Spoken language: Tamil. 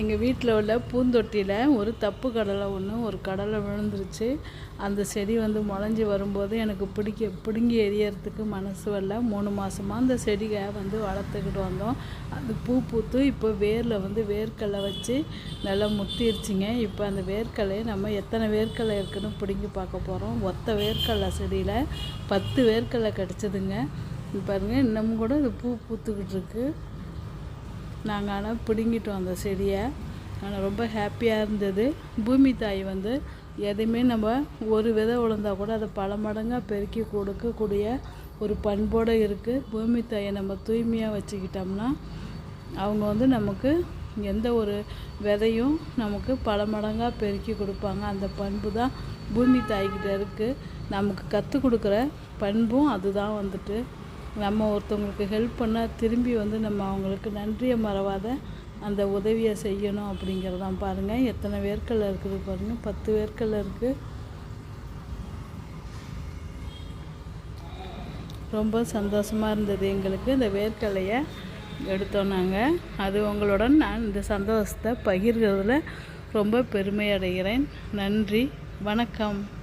எங்கள் வீட்டில் உள்ள பூந்தொட்டியில் ஒரு தப்பு கடலை ஒன்று ஒரு கடலை விழுந்துருச்சு. அந்த செடி வந்து முளைஞ்சி வரும்போது எனக்கு பிடிக்க பிடுங்கி எரியறதுக்கு மனசு வரல. மூணு மாதமாக அந்த செடியை வந்து வளர்த்துக்கிட்டு வந்தோம். அது பூ பூத்து இப்போ வேரில் வந்து வேர்க்கடலை வச்சு நல்லா முத்திருச்சுங்க. இப்போ அந்த வேர்க்கடலையை நம்ம எத்தனை வேர்க்கடலை இருக்குன்னு பிடுங்கி பார்க்க போகிறோம் ஒத்த வேர்க்கடலை செடியில் பத்து வேர்க்கடலை கிடச்சிதுங்க. பாருங்கள் இன்னமும் கூட இது பூ பூத்துக்கிட்டு இருக்குது நாங்கள் ஆனால் பிடுங்கிட்டோம் அந்த செடியை. ஆனால் ரொம்ப ஹாப்பியாக இருந்தது. பூமி தாய் வந்து எதையுமே நம்ம ஒரு விதை விழுந்தா கூட அதை பல மடங்காக பெருக்கி கொடுக்கக்கூடிய ஒரு பண்போடு இருக்குது பூமி தாயை நம்ம தூய்மையாக வச்சுக்கிட்டோம்னா அவங்க வந்து நமக்கு எந்த ஒரு விதையும் நமக்கு பல மடங்காக பெருக்கி கொடுப்பாங்க. அந்த பண்பு தான் பூமி தாய்கிட்ட இருக்குது நமக்கு கற்றுக் கொடுக்குற பண்பும் அதுதான் வந்துட்டு. நம்ம ஒருத்தவங்களுக்கு ஹெல்ப் பண்ணால் திரும்பி வந்து நம்ம அவங்களுக்கு நன்றியை மறவாத அந்த உதவியை செய்யணும் அப்படிங்கிறதான் பாருங்கள் எத்தனை வேர்க்கல்ல இருக்குது பாருங்கள் பத்து வேர்க்கல்ல இருக்குது ரொம்ப சந்தோஷமாக இருந்தது எங்களுக்கு இந்த வேர்க்கலையை எடுத்தோம் நாங்கள் அது உங்களுடன் நான் இந்த சந்தோஷத்தை பகிர்கிறதுல ரொம்ப பெருமை அடைகிறேன். நன்றி. வணக்கம்.